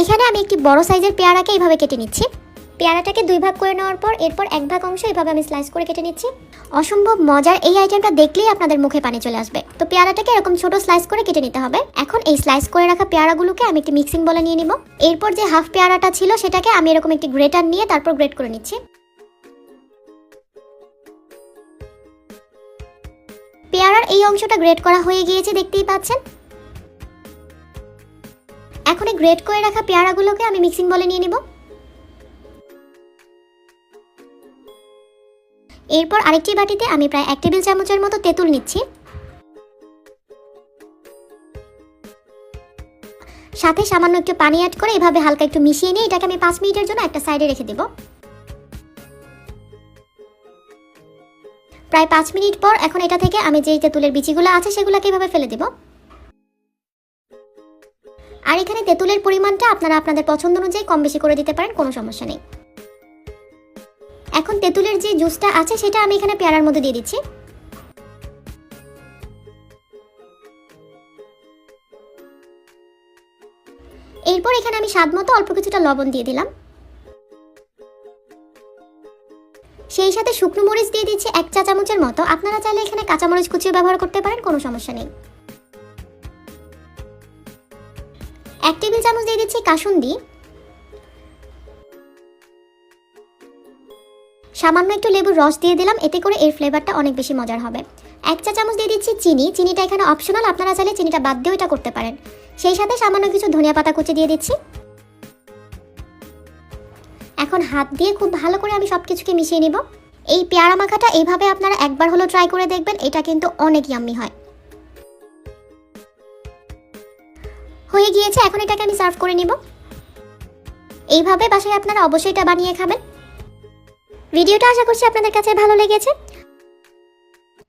এখানে আমি একটি বড় সাইজের পেয়ারাকে এইভাবে কেটে নিচ্ছি। পেয়ারাটাকে দুই ভাগ করে নেওয়ার পর এরপর এক ভাগ অংশ এইভাবে আমি স্লাইস করে কেটে নিচ্ছি। অসম্ভব মজার এই আইটেমটা দেখলেই আপনাদের মুখে পানি চলে আসবে। তো পেয়ারাটাকে এরকম ছোট স্লাইস করে কেটে নিতে হবে। এখন এই স্লাইস করে রাখা পেয়ারাগুলোকে আমি একটি মিক্সিং বলে নিয়ে নিব। এরপর যে হাফ পেয়ারাটা ছিল সেটাকে আমি এরকম একটি গ্রেটার নিয়ে তারপর গ্রেট করে নিচ্ছি। পেয়ারার এই অংশটা গ্রেট করা হয়ে গিয়েছে, দেখতেই পাচ্ছেন। এখন এই গ্রেট করে রাখা পেয়ারাগুলোকে আমি মিক্সিং বলে নিয়ে নিব। এরপর আরেকটি বাটিতে আমি প্রায় এক টেবিল চামচের মতো তেঁতুল নিচ্ছি। সাথে সামান্য একটু পানি অ্যাড করে এভাবে হালকা একটু মিশিয়ে নিয়ে এটাকে আমি পাঁচ মিনিটের জন্য একটা সাইডে রেখে দেব। প্রায় পাঁচ মিনিট পর এখন এটা থেকে আমি যেই তেঁতুলের বিচিগুলো আছে সেগুলোকে এভাবে ফেলে দেব। আর এখানে তেঁতুলের পরিমাণটা আপনারা আপনাদের পছন্দ অনুযায়ী কম বেশি করে দিতে পারেন, কোনো সমস্যা নেই। এখন তেঁতুলের যে জুসটা আছে, সেটা আমি এখানে পেয়ারার মধ্যে দিয়ে দিচ্ছি। এরপর এখানে আমি স্বাদ মতো অল্প কিছুটা লবণ দিয়ে দিলাম। সেই সাথে শুকনো মরিচ দিয়ে দিচ্ছি এক চা চামচের মতো। আপনারা চাইলে এখানে কাঁচামরিচ কুচিও ব্যবহার করতে পারেন, কোনো সমস্যা নেই। এক টেবিল চামচ দিয়ে দিচ্ছি কাসুন্দি। সামান্য একটু লেবুর রস দিয়ে দিলাম, এতে করে এর ফ্লেভারটা অনেক বেশি মজার হবে। এক চা চামচ দিয়ে দিচ্ছি চিনি, চিনিটা এখানে অপশনাল আপনারা চাইলে চিনিটা বাদ দিয়েও এটা করতে পারেন। সেই সাথে সামান্য কিছু ধনিয়া পাতা কুচি দিয়ে দিচ্ছি। এখন হাত দিয়ে খুব ভালো করে আমি সব কিছুকে মিশিয়ে নিব। এই পেয়ারা মাখাটা এইভাবে আপনারা একবার হলো ট্রাই করে দেখবেন, এটা কিন্তু অনেক ইয়াম্মি হয়। হয়ে গিয়েছে, এখন এটাকে আমি সার্ভ করে নিব। এইভাবে বাসায় আপনারা অবশ্যই এটা বানিয়ে খাবেন। ভিডিওটা আশা করছি আপনাদের কাছে ভালো লেগেছে।